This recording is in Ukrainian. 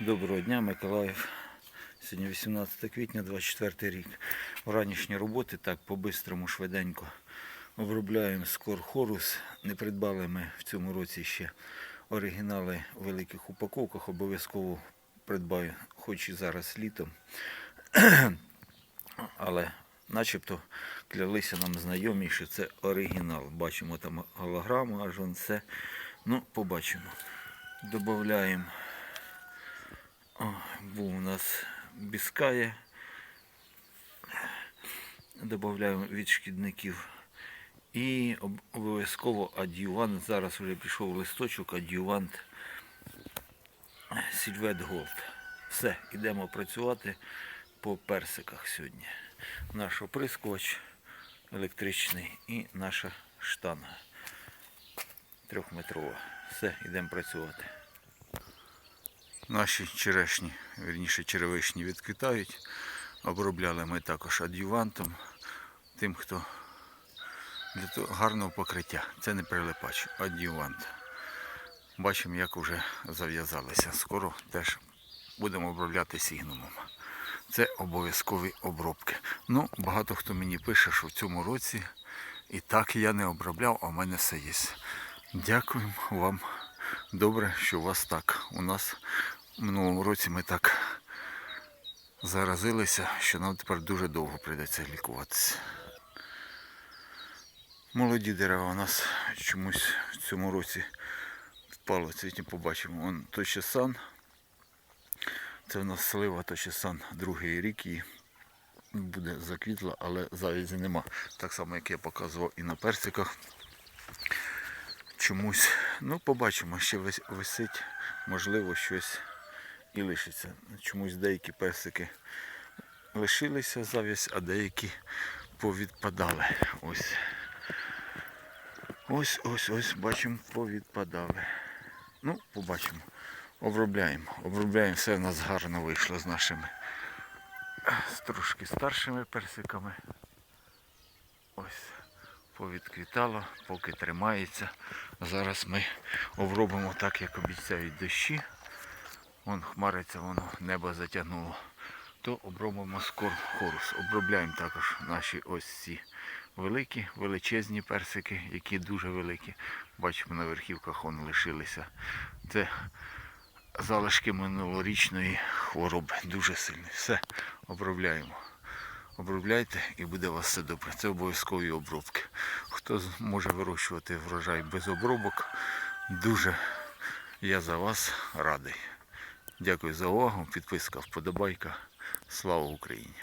Доброго дня, Миколаїв. Сьогодні 18 квітня, 24 рік. Вранішні роботи так по-бистрому, швиденько обробляємо скор хорус. Не придбали ми в цьому році ще оригінали в великих упаковках. Обов'язково придбаю, хоч і зараз літом. Але начебто клялися нам знайомі, що це оригінал. Бачимо там голограму, аж он все. Ну, побачимо. Добавляємо був у нас біскає. Додаємо від шкідників. І обов'язково ад'ювант. Зараз вже пішов листочок, ад'ювант Сільвет Голд. Все, йдемо працювати по персиках сьогодні. Наш оприскувач електричний і наша штанга трьохметрова. Все, йдемо працювати. Наші черешні, вірніше черевишні відквітають. Обробляли ми також ад'ювантом тим, хто для того гарного покриття. Це не прилипач, ад'ювант. Бачимо, як вже зав'язалися. Скоро теж будемо обробляти сігнумом. Це обов'язкові обробки. Ну, багато хто мені пише, що в цьому році і так я не обробляв, а в мене все є. Дякуємо вам. Добре, що у вас так. У нас в минулому році ми так заразилися, що нам тепер дуже довго прийдеться лікуватися. Молоді дерева у нас чомусь в цьому році впало. Сьогодні побачимо. Вон точесан. Це в нас слива точесан другий рік і буде заквітла, але завязі нема. Так само, як я показував і на персиках чомусь. Ну, побачимо, ще висить, можливо, щось і лишиться. Чомусь деякі персики лишилися зав'язь, а деякі повідпадали. Ось. Ось, ось, бачимо, повідпадали. Ну, побачимо. Обробляємо. Обробляємо, все в нас гарно вийшло з нашими з трошки старшими персиками. Ось повідквітало, поки тримається. Зараз ми обробимо так, як обіцяють дощі. Вон хмариться, воно небо затягнуло. То обробимо скор хорус. Обробляємо також наші ось ці великі, величезні персики, які дуже великі. Бачимо на верхівках вони лишилися. Це залишки минулорічної хвороби. Дуже сильні. Все, обробляємо. Обробляйте і буде у вас все добре. Це обов'язкові обробки. Хто може вирощувати врожай без обробок, дуже я за вас радий. Дякую за увагу. Підписка, вподобайка. Слава Україні!